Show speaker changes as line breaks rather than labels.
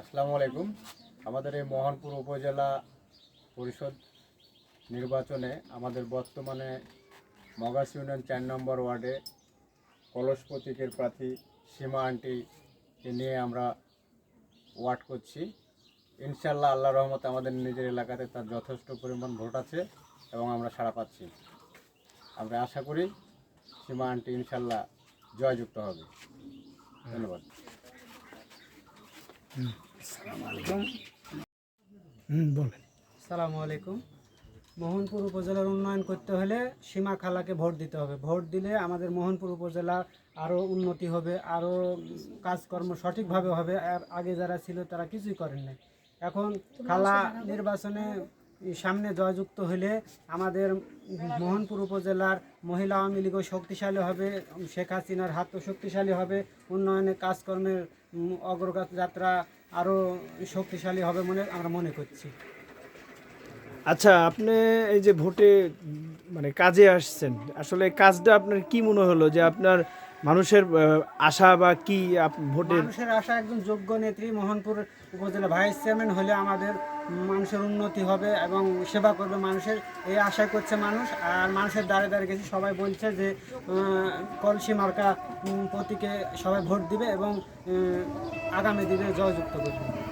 আসসালামু আলাইকুম। আমাদের এই মোহনপুর উপজেলা পরিষদ নির্বাচনে আমাদের বর্তমানে মগাস ইউনিয়ন চার নম্বর ওয়ার্ডে কলস প্রতীকের প্রার্থী সীমা আন্টিকে নিয়ে আমরা ওয়ার্ড করছি। ইনশাল্লাহ আল্লাহ রহমতে আমাদের নিজের এলাকাতে তার যথেষ্ট পরিমাণ ভোট আছে এবং আমরা সাড়া পাচ্ছি। আমরা আশা করি সীমা আন্টি ইনশাল্লাহ জয়যুক্ত হবে। ধন্যবাদ।
হুম বলেন।
সালামু আলাইকুম মোহনপুর উপজেলার উন্নয়ন করতে হলে সীমা খালাকে ভোট দিতে হবে। ভোট দিলে আমাদের মোহনপুর উপজেলা আরও উন্নতি হবে আরও কাজকর্ম সঠিকভাবে হবে। আর আগে যারা ছিল তারা কিছুই করেন নাই। এখন খালা নির্বাচনে সামনে জয়যুক্ত হলে আমাদের মোহনপুর উপজেলার মহিলা আওয়ামী লীগও শক্তিশালী হবে শেখ হাসিনার হাতও শক্তিশালী হবে উন্নয়নের কাজকর্মের অগ্রগতি যাত্রা আরও শক্তিশালী হবে মনে আমরা মনে করছি।
আচ্ছা আপনি এই যে ভোটে মানে কাজে আসছেন, আসলে কাজটা আপনার কি মনে হলো? যে আপনার মানুষের আশা বা কি ভোটের?
মানুষের আশা একজন যোগ্য নেত্রী মোহনপুর উপজেলা ভাইস চেয়ারম্যান হলে আমাদের মানুষের উন্নতি হবে এবং সেবা করবে মানুষের। এই আশা করছে মানুষ। আর মানুষের দ্বারে দ্বারে গেছে। সবাই বলছে যে কলসি মার্কা প্রতীকে সবাই ভোট দিবে এবং আগামী দিনে জয়যুক্ত করবে।